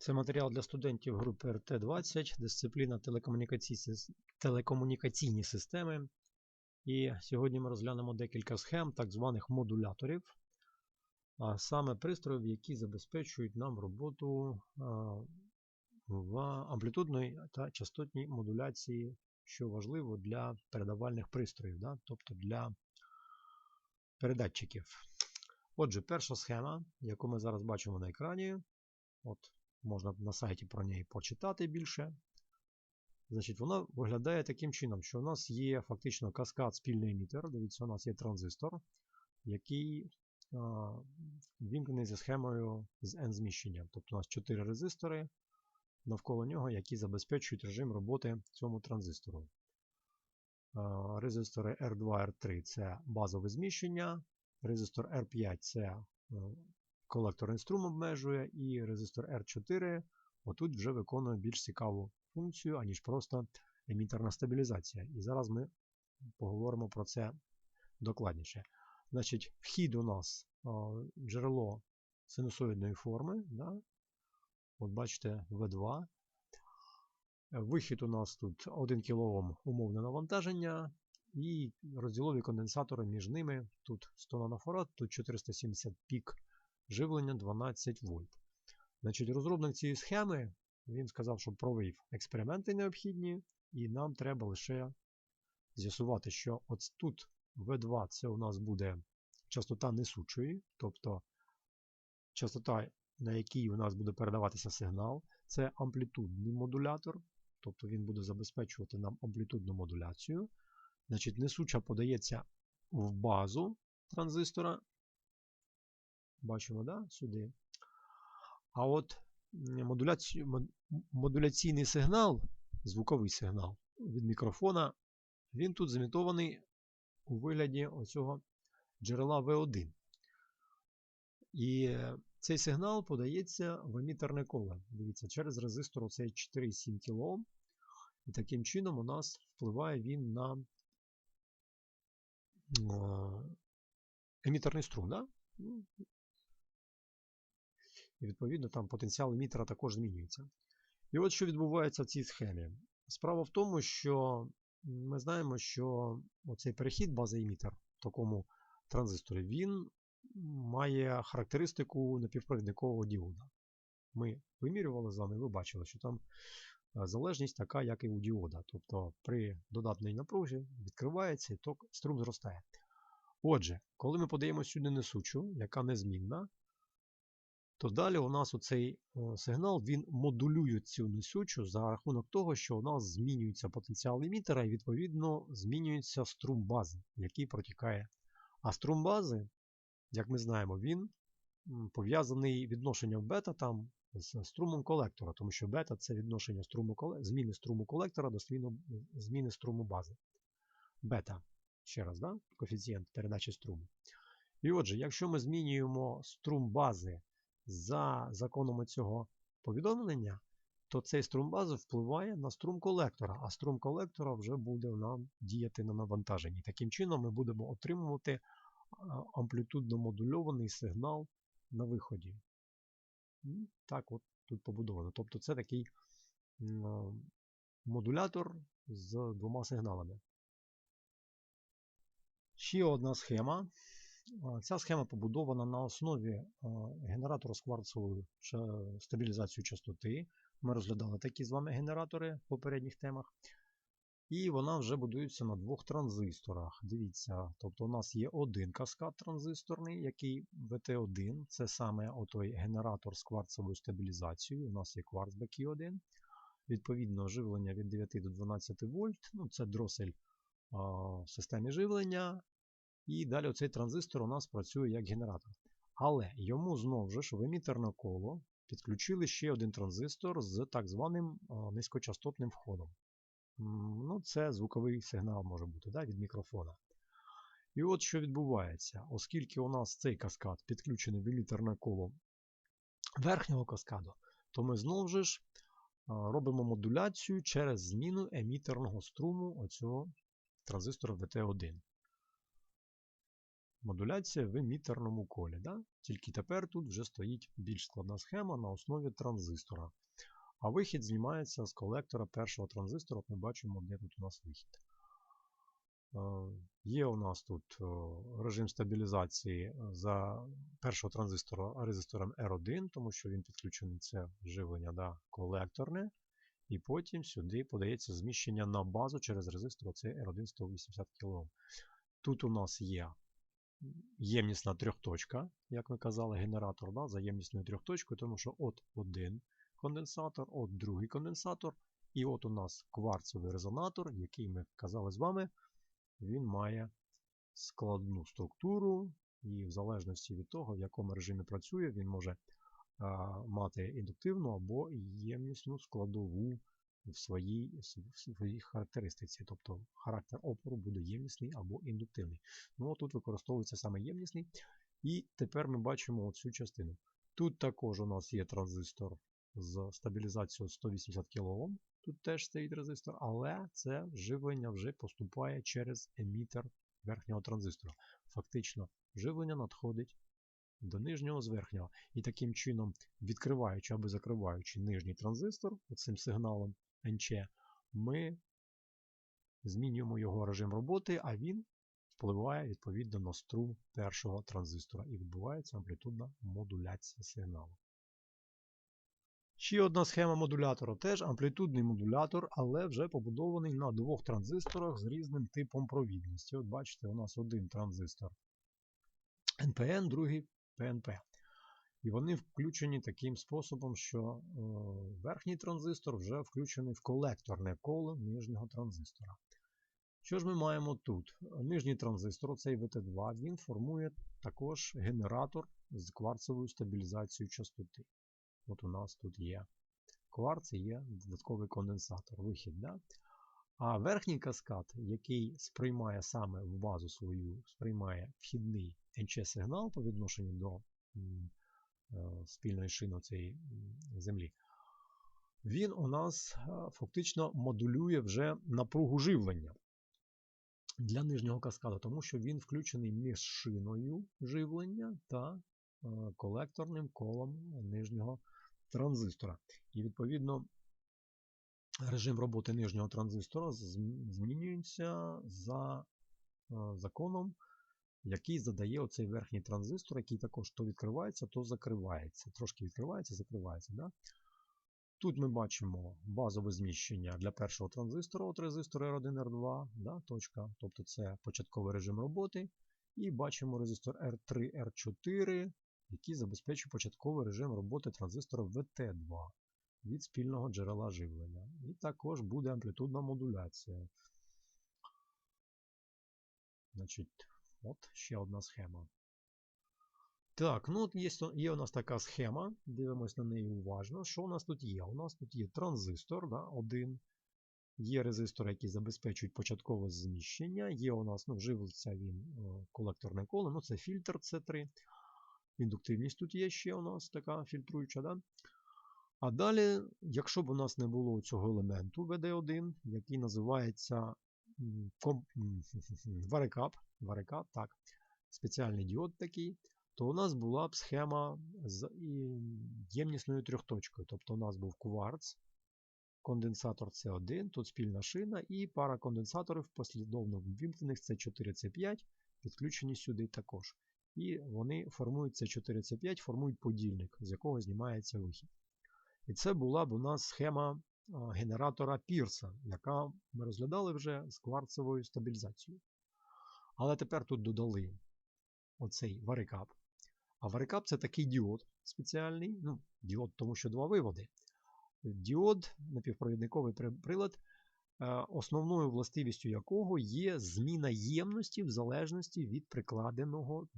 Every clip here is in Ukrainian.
Це матеріал для студентів групи РТ-20, дисципліна телекомунікаційні, телекомунікаційні системи. І сьогодні ми розглянемо декілька схем так званих модуляторів, а саме пристроїв, які забезпечують нам роботу в амплітудної та частотній модуляції, що важливо для передавальних пристроїв, да? тобто для передатчиків. Отже, перша схема, яку ми зараз бачимо на екрані. От можна на сайті про неї почитати більше. Значить, Вона виглядає таким чином, що у нас є фактично каскад спільний емітер. Дивіться, у нас є транзистор, який вімкнений за схемою з N-зміщенням. Тобто у нас 4 резистори навколо нього, які забезпечують режим роботи цьому транзистору. А, резистори R2, R3 це базове зміщення, резистор R5 це е, колекторний струм обмежує, і резистор R4 отут вже виконує більш цікаву функцію, аніж просто емітерна стабілізація. І зараз ми поговоримо про це докладніше. Значить, вхід у нас о, джерело синусоїдної форми. Да? От бачите, V2. Вихід у нас тут 1 кОм умовне навантаження. І розділові конденсатори між ними. Тут 100 нанофарад, тут 470 пік живлення 12 вольт. Значить, розробник цієї схеми він сказав, що провів експерименти необхідні, і нам треба лише з'ясувати, що от тут V2 це у нас буде частота несучої, тобто частота, на якій у нас буде передаватися сигнал, це амплітудний модулятор, тобто він буде забезпечувати нам амплітудну модуляцію. Значить, несуча подається в базу транзистора. Бачимо, да? сюди. А от модуляці... модуляційний сигнал, звуковий сигнал від мікрофона, він тут зімітований у вигляді оцього джерела V1. І цей сигнал подається в емітерне коло. Дивіться, через резистор оцей 4,7 кОм. І таким чином у нас впливає він на емітерний струм. Да? І відповідно там потенціал емітера також змінюється. І от що відбувається в цій схемі. Справа в тому, що ми знаємо, що оцей перехід бази емітер в такому транзисторі, він має характеристику напівпровідникового діода. Ми вимірювали з вами, ви бачили, що там залежність така, як і у діода. Тобто при додатній напрузі відкривається і ток струм зростає. Отже, коли ми подаємо сюди несучу, яка незмінна, то далі у нас оцей сигнал він модулює цю несучу за рахунок того, що у нас змінюється потенціал емітера і, відповідно, змінюється струм бази, який протікає. А струм бази, як ми знаємо, він пов'язаний відношенням бета там з струмом колектора, тому що бета це відношення струму, зміни струму колектора до зміни струму бази. Бета, ще раз, да? коефіцієнт передачі струму. І отже, якщо ми змінюємо струм бази за законами цього повідомлення, то цей струм бази впливає на струм колектора, а струм колектора вже буде нам діяти на навантаженні. Таким чином ми будемо отримувати амплітудно модульований сигнал на виході. Так от тут побудовано. Тобто це такий модулятор з двома сигналами. Ще одна схема. Ця схема побудована на основі генератора з кварцовою стабілізацією частоти. Ми розглядали такі з вами генератори в попередніх темах. І вона вже будується на двох транзисторах. Дивіться, тобто у нас є один каскад транзисторний, який VT1, це саме отой генератор з кварцевою стабілізацією. У нас є кварц BQ1. Відповідно, живлення від 9 до 12 вольт. Ну, Це дросель в системі живлення. І далі оцей транзистор у нас працює як генератор. Але йому знову ж в емітерне коло підключили ще один транзистор з так званим низькочастотним входом. Ну, Це звуковий сигнал може бути да, від мікрофона. І от що відбувається, оскільки у нас цей каскад підключений в емітерне коло верхнього каскаду, то ми знову ж робимо модуляцію через зміну емітерного струму оцього транзистора VT1. Модуляція в емітерному колі. Да? Тільки тепер тут вже стоїть більш складна схема на основі транзистора. А вихід знімається з колектора першого транзистора. Ми бачимо, де тут у нас вихід. Е, Є у нас тут е, режим стабілізації за першого транзистора резистором R1, тому що він підключений це живлення да, колекторне. І потім сюди подається зміщення на базу через резистор оцей R1 180 кОм. Тут у нас є ємнісна трьохточка, як ми казали, генератор да, за ємнісною трьохточкою, тому що от один конденсатор, от другий конденсатор, і от у нас кварцевий резонатор, який ми казали з вами, він має складну структуру, і в залежності від того, в якому режимі працює, він може а, мати індуктивну або ємнісну складову в своїй, в своїй характеристиці. Тобто характер опору буде ємнісний або індуктивний. Ну, Тут використовується саме ємнісний. І тепер ми бачимо оцю частину. Тут також у нас є транзистор з стабілізацією 180 кОм. Тут теж стоїть резистор, але це живлення вже поступає через емітер верхнього транзистора. Фактично, живлення надходить до нижнього з верхнього. І таким чином, відкриваючи або закриваючи нижній транзистор цим сигналом NC, ми змінюємо його режим роботи, а він впливає відповідно на струм першого транзистора і відбувається амплітудна модуляція сигналу. Ще одна схема модулятора, теж амплітудний модулятор, але вже побудований на двох транзисторах з різним типом провідності. От бачите, у нас один транзистор NPN, другий PNP. І вони включені таким способом, що е, верхній транзистор вже включений в колекторне коло нижнього транзистора. Що ж ми маємо тут? Нижній транзистор, цей VT2, він формує також генератор з кварцевою стабілізацією частоти. От у нас тут є кварц і є додатковий конденсатор, вихід. Да? А верхній каскад, який сприймає саме в базу свою, сприймає вхідний NC-сигнал по відношенню до спільної шини цієї землі, він у нас е, фактично модулює вже напругу живлення для нижнього каскаду, тому що він включений між шиною живлення та е, колекторним колом нижнього транзистора. І відповідно режим роботи нижнього транзистора змінюється за е, законом, який задає оцей верхній транзистор, який також то відкривається, то закривається. Трошки відкривається, закривається. Да? Тут ми бачимо базове зміщення для першого транзистора от резистор R1, R2, да, точка, тобто це початковий режим роботи. І бачимо резистор R3, R4, який забезпечує початковий режим роботи транзистора VT2 від спільного джерела живлення. І також буде амплітудна модуляція. Значить, от ще одна схема. Так, ну от є, є у нас така схема, дивимось на неї уважно. Що у нас тут є? У нас тут є транзистор, да, один. Є резистори, які забезпечують початкове зміщення. Є у нас, ну, живиться він колекторне коло, ну це фільтр C3. Індуктивність тут є ще у нас така фільтруюча. Да? А далі, якщо б у нас не було цього елементу VD1, який називається варикап, варикап, так, спеціальний діод такий, то у нас була б схема з ємнісною трьохточкою. Тобто у нас був кварц, конденсатор C1, тут спільна шина, і пара конденсаторів послідовно ввімкнених C4, C5, підключені сюди також. І вони формують C4, C5, формують подільник, з якого знімається вихід. І це була б у нас схема генератора Пірса, яка ми розглядали вже з кварцевою стабілізацією. Але тепер тут додали оцей варикап. А варикап це такий діод спеціальний. ну, Діод, тому що два виводи. Діод, напівпровідниковий прилад, е, основною властивістю якого є зміна ємності в залежності від прикладеного,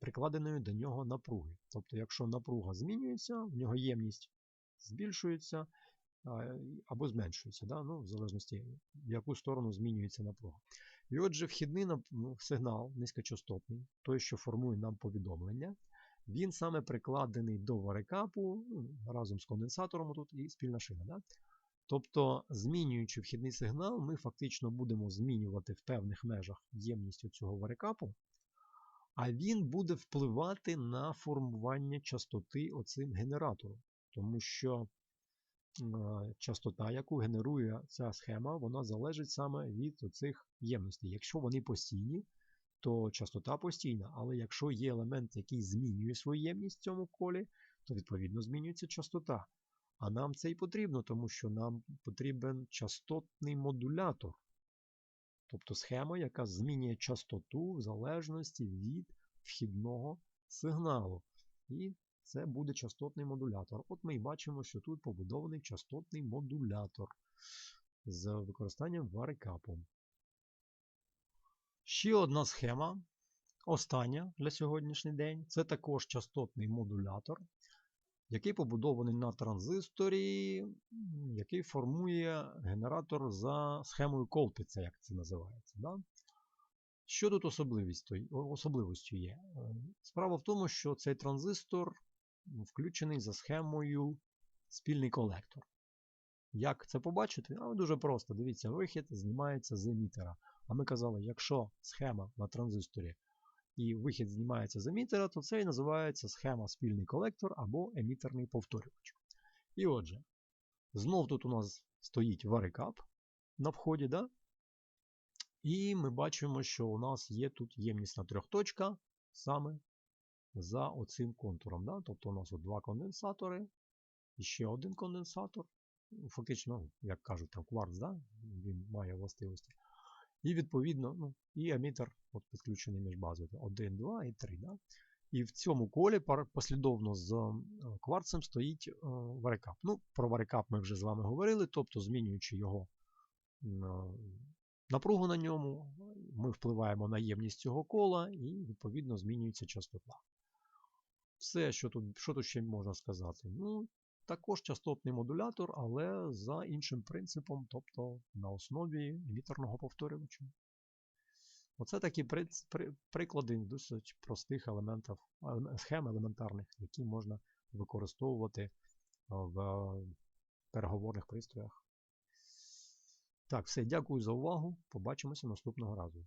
прикладеної до нього напруги. Тобто, якщо напруга змінюється, в нього ємність збільшується або зменшується, да? ну, в залежності, в яку сторону змінюється напруга. І отже, вхідний ну, сигнал низькочастотний, той, що формує нам повідомлення, він саме прикладений до варикапу ну, разом з конденсатором тут і спільна шина. Да? Тобто, змінюючи вхідний сигнал, ми фактично будемо змінювати в певних межах ємність цього варикапу, а він буде впливати на формування частоти оцим генератором. Тому що частота, яку генерує ця схема, вона залежить саме від оцих ємностей. Якщо вони постійні, то частота постійна, але якщо є елемент, який змінює свою ємність в цьому колі, то відповідно змінюється частота. А нам це і потрібно, тому що нам потрібен частотний модулятор. Тобто схема, яка змінює частоту в залежності від вхідного сигналу. І це буде частотний модулятор. От ми і бачимо, що тут побудований частотний модулятор з використанням варикапу. Ще одна схема, остання для сьогоднішній день, це також частотний модулятор, який побудований на транзисторі, який формує генератор за схемою Колпіца, як це називається. Да? Що тут особливістю є? Справа в тому, що цей транзистор включений за схемою спільний колектор. Як це побачити? А дуже просто. Дивіться, вихід знімається з емітера. А ми казали, якщо схема на транзисторі і вихід знімається з емітера, то це і називається схема спільний колектор або емітерний повторювач. І отже, знов тут у нас стоїть варикап на вході. да? І ми бачимо, що у нас є тут ємнісна трьохточка саме за оцим контуром. Да? Тобто у нас от два конденсатори, і ще один конденсатор. Фактично, як кажуть, там кварц, да? він має властивості. І відповідно, ну, і емітер от підключений між базою 1, 2 і 3. Да? І в цьому колі послідовно з кварцем стоїть е, варикап. Ну, Про варикап ми вже з вами говорили, тобто змінюючи його напругу на ньому, ми впливаємо на ємність цього кола і, відповідно, змінюється частота. Все, що тут що тут ще можна сказати? Ну, Також частотний модулятор, але за іншим принципом, тобто на основі емітерного повторювача. Оце такі при, при, приклади досить простих елементів, схем елементарних, які можна використовувати в переговорних пристроях. Так, все, дякую за увагу. Побачимося наступного разу.